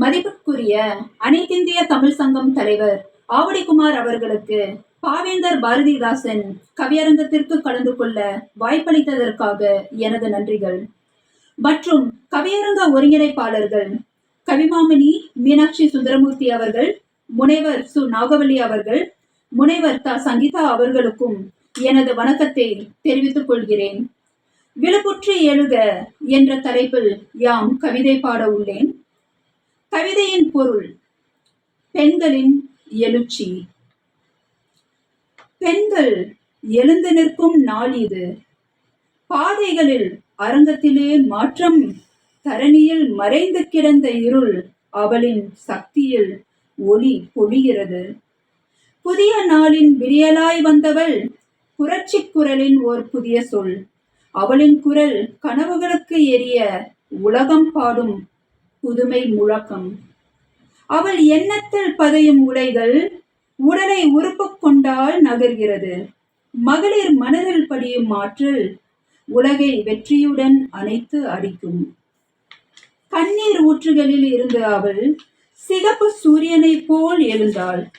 மதிப்புக்குரிய அனைத்திந்திய தமிழ் சங்கம் தலைவர் ஆவடிக்குமார் அவர்களுக்கு பாவேந்தர் பாரதிதாசன் கவியரங்கத்திற்கு கலந்து கொள்ள வாய்ப்பளித்ததற்காக எனது நன்றிகள். மற்றும் கவியரங்க ஒருங்கிணைப்பாளர்கள் கவிமாமணி மீனாட்சி சுந்தரமூர்த்தி அவர்கள் முனைவர் சு. நாகவல்லி அவர்கள் முனைவர் த. சங்கீதா அவர்களுக்கும் எனது வணக்கத்தை தெரிவித்துக் கொள்கிறேன். விழுப்புற்று எழுக என்ற தலைப்பில் யாம் கவிதை பாட உள்ளேன். கவிதையின் பொருள் பெண்களின் எழுச்சி. பெண்கள் எழுந்து நிற்கும் நாள் இது. பாதைகளில் அரங்கத்திலே மாற்றம் தரணியில் மறைந்து கிடந்த இருள் அவளின் சக்தியில் ஒளி பொழிகிறது. புதிய நாளின் விடியலாய் வந்தவள் புரட்சி குரலின் ஓர் புதிய சொல். அவளின் குரல் கனவுகளுக்கு எரிய உலகம் பாடும் புதுமை முழக்கம். அவள் எண்ணத்தில் பதையும் உடைகள் உடலை உறுப்பு கொண்டால் நகர்கிறது. மகளிர் மனதில் படியும் ஆற்றல் உலகை வெற்றியுடன் அணைத்து அடிக்கும். கண்ணீர் ஊற்றுகளில் இருந்து அவள் சிகப்பு சூரியனைப் போல் எழுந்தாள்.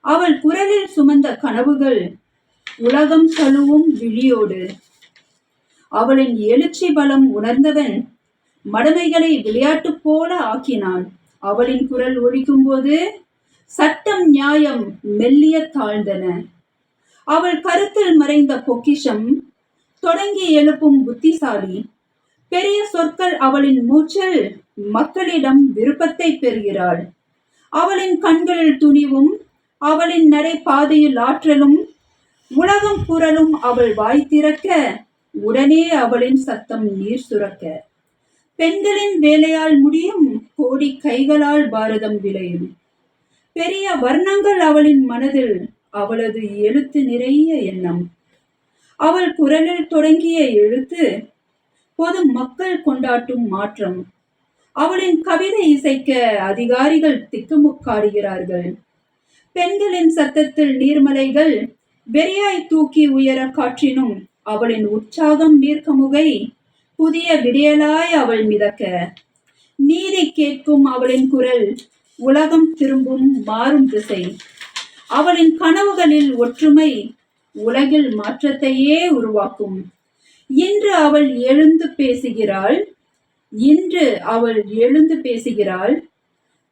அவள் குரலில் சுமந்த கனவுகள் உலகம் தழுவும் விழியோடு. அவளின் எழுச்சி பலம் உணர்ந்தவன் மடமைகளை விளையாட்டு போல ஆக்கினான். அவளின் குரல் ஒழிக்கும்போது சட்டம் நியாயம் மெல்லிய தாழ்ந்தன. அவள் கருத்தில் மறைந்த பொக்கிஷம் தொடங்கி எழுப்பும் புத்திசாலி. பெரிய சொற்கள் அவளின் மூச்சில் மக்களிடம் விருப்பத்தை பெறுகிறாள். அவளின் கண்களில் துணிவும் அவளின் நடை பாதையில் ஆற்றலும் உலகம் புரளும் அவள் வாய் திறக்க உடனே அவளின் சத்தம் நீர் சுரக்க. பெண்களின் வேலையால் முடியும் கோடி கைகளால் பாரதம் விளையும். பெரிய வர்ணங்கள் அவளின் மனதில் அவளது எழுத்து நிறைய எண்ணம். அவள் குரலில் தொடங்கிய எழுத்து பொது மக்கள் கொண்டாட்டும் மாற்றம். அவளின் கவிதை இசைக்க அதிகாரிகள் திக்குமுக்காடுகிறார்கள். பெண்களின் சத்தத்தில் நீர்மலைகள் வெறியாய் தூக்கி உயர காற்றினும் அவளின் உற்சாகம் நீர்க்கமுகை புதிய விடியலாய் அவள் மிதக்க. நீதி கேட்கும் அவளின் குரல் உலகம் திரும்பும் மாறும் திசை. அவளின் கனவுகளில் ஒற்றுமை உலகில் மாற்றத்தையே உருவாக்கும். இன்று அவள் எழுந்து பேசுகிறாள் இன்று அவள் எழுந்து பேசுகிறாள்.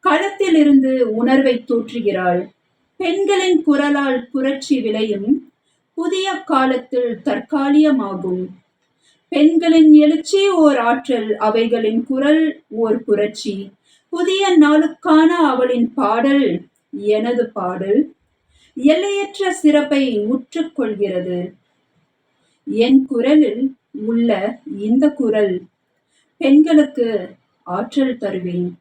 களத்திலிருந்து உணர்வை தூற்றுகிறாள். பெண்களின் குரலால் புரட்சி விளையும் புதிய காலத்தில் தற்காலிகமாகும். பெண்களின் எழுச்சி ஓர் ஆற்றல் அவைகளின் குரல் ஓர் புரட்சி. புதிய நாளுக்கான அவளின் பாடல் எனது பாடல். எல்லையற்ற சிறப்பை உற்றுக்கொள்கிறது என் குரலில் உள்ள இந்த குரல் பெண்களுக்கு ஆற்றல் தருவேன்.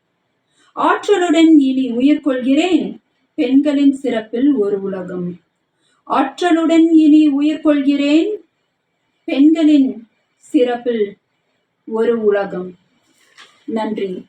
ஆற்றலுடன் இனி உயிர் கொள்கிறேன் பெண்களின் சிறப்பில் ஒரு உலகம். ஆற்றலுடன் இனி உயிர் கொள்கிறேன் பெண்களின் சிறப்பில் ஒரு உலகம். நன்றி.